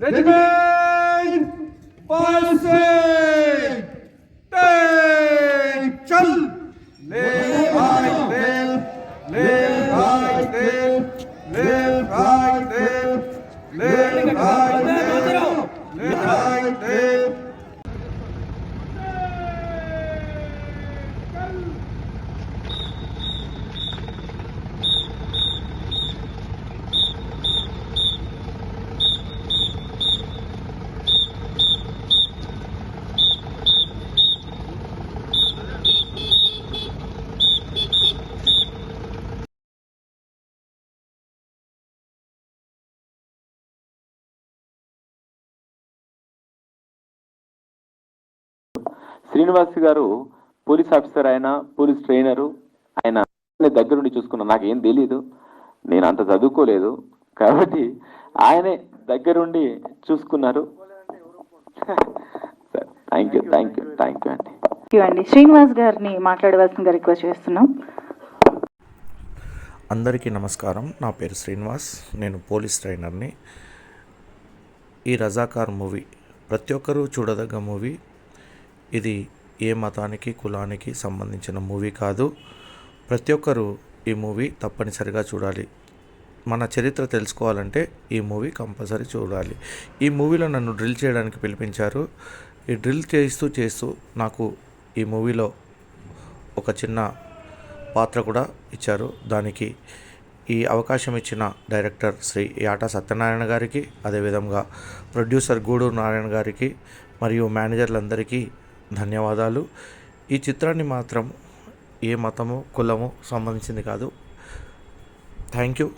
Regiment पासे take चल ले राइट लेफ्ट ले राइट लेफ्ट ले राइट लेफ्ट ले राइट लेफ्ट ले right left Srinivas garu police officer ఆయన పోలీస్ ట్రైనరు ఆయన దగ్గర నుండి చూసుకున్నా నాకేం తెలియదు నేను అంత చదువుకోలేదు. కాబట్టి ఆయనే దగ్గరుండి చూసుకున్నారు. Thank you thank you thank you అండి థ్యాంక్ యూ అండి శ్రీనివాస్ గారిని మాట్లాడవలసిందిగా రిక్వెస్ట్ చేస్తున్నాం. అందరికీ నమస్కారం. నా పేరు శ్రీనివాస్. నేను పోలీస్ ట్రైనర్ని. ఈ రజాకార్ మూవీ ప్రతి ఒక్కరూ చూడదగ్గ మూవీ. ఇది ఏ మతానికి కులానికి సంబంధించిన మూవీ కాదు. ప్రతి ఒక్కరూ ఈ మూవీ తప్పనిసరిగా చూడాలి. మన చరిత్ర తెలుసుకోవాలంటే ఈ మూవీ కంపల్సరీ చూడాలి. ఈ మూవీలో నన్ను డ్రిల్ చేయడానికి పిలిపించారు. ఈ డ్రిల్ చేస్తూ చేస్తూ నాకు ఈ మూవీలో ఒక చిన్న పాత్ర కూడా ఇచ్చారు. దానికి ఈ అవకాశం ఇచ్చిన డైరెక్టర్ శ్రీ యాటా సత్యనారాయణ గారికి అదేవిధంగా ప్రొడ్యూసర్ గూడూరు నారాయణ గారికి మరియు మేనేజర్లందరికీ ధన్యవాదాలు. ఈ చిత్రాన్ని మాత్రం ఏ మతము కులము సంబంధించింది కాదు. Thank you.